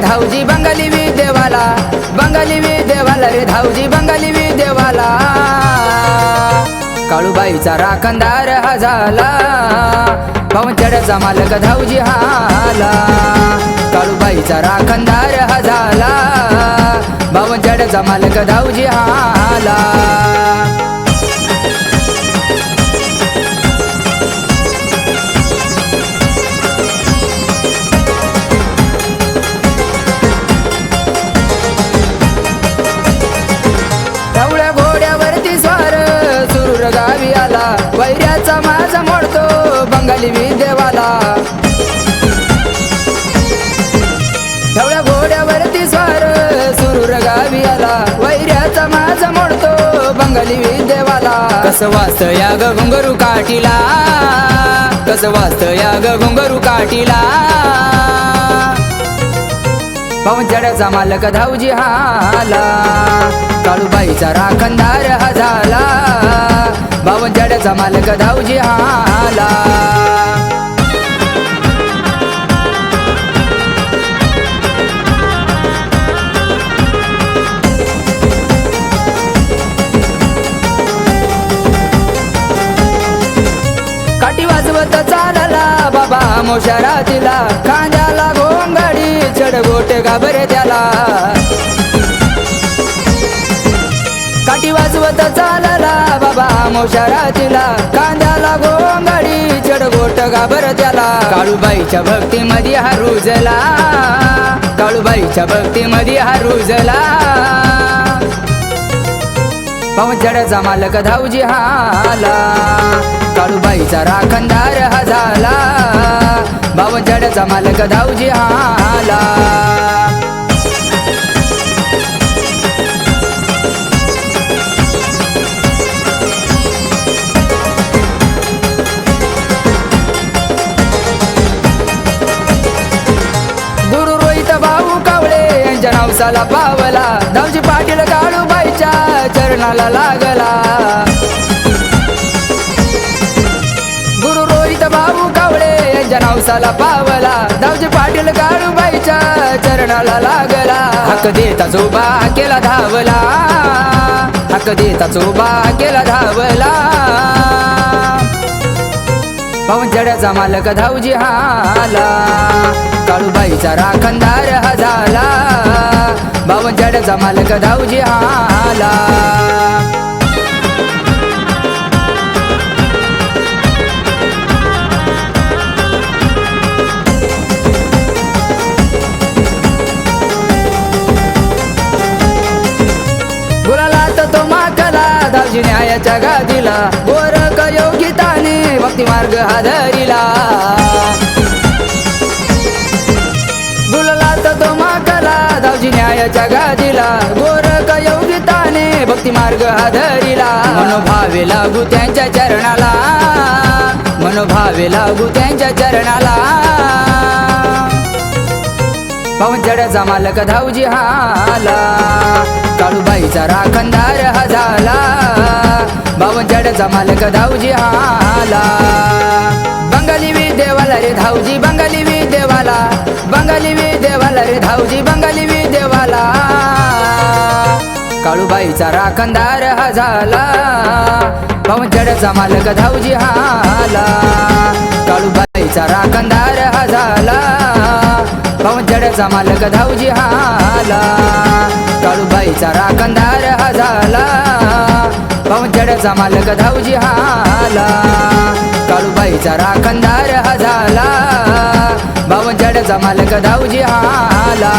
बंगाली विद्येवाला रे धावजी बंगाली विद्येवाला बंगाली रे धावजी बंगाली विद्येवाला काळूबाईचा राखणदार हा झाला पवनचड्याचा मालक धावजी हाला काळूबाईचा राखणदार हा झाला पवनचड्याचा मालक धावजी हाला वैऱ्याचा माझा मोडतो बंगाली देवाला. ढवळ्या घोड्यावरती स्वार सुरूर गावी आला वैऱ्याचा माझा मोडतो बंगाली देवाला. कसं वाचत या ग घुंगरू काठीला? कसं वाचत या ग घुंगरू काठीला? पवनचड्याचा मालक धावजी हाला. काळूबाईचा राखणदार हा झाला. बावनचड्याचा मालक धावजी आला. काठी वाजवत चालला बाबा मोशरातीला. खांद्याला घोंगडी चढगोट घाबरे त्याला. काठी वाजवत चालला बाबा कांद्याला घोंगडी चढगोट घाबर त्याला. काळूबाईच्या भक्तीमध्ये हा रुजला. काळूबाईच्या भक्तीमध्ये हा रुजला. पवनचड्याचा मालक धावजी हाला. काळूबाईचा राखणदार हा झाला. बावनचड्याचा मालक धावजी हाला. दिवसाला पावला. धावजी पाटील काळूबाईच्या चरणाला लागला. गुरु रोहित बाबू कावळे यांच्या नावसाला पावला. धावजी पाटील काळूबाईच्या चरणाला लागला. हक देता चोबा केला धावला. हक देता चोबा केला धावला. पवनचड्याचा मालक धावजी हाला. काळूबाईचा राखणदार हजार झाला बावनचड्याचा मालक धावजी हाला. तो न्यायाच्या गादीला. गोरख योगिताने भक्ती मार्ग हादरीला. धावजी न्यायाच्या गादीला योगिताने भक्ती मार्ग हादरीला मनोभावे लागू त्यांच्या चरणाला मनोभावे लागू त्यांच्या चरणाला. पवनचड्याचा मालक धावजी हाला काळूबाईचा राखणदार हा झाला बावनचड्याचा मालक धावजी हाला. बंगाली विद्येवाला रे धावजी बंगाली विद्येवाला बंगाली देवाला रे धावजी बंगाली झाला. काळूबाईचा राखणदार हा झाला. पवनचड्याचा मालक धावजी हाला. काळूबाईचा राखणदार हा झाला. पवनचड्याचा मालक धावजी हाला. काळूबाईचा राखणदार हा झाला. पवनचड्याचा मालक धावजी हाला. काळूबाईचा राखणदार हा झाला. पवनचड्याचा मालक धावजी हाला.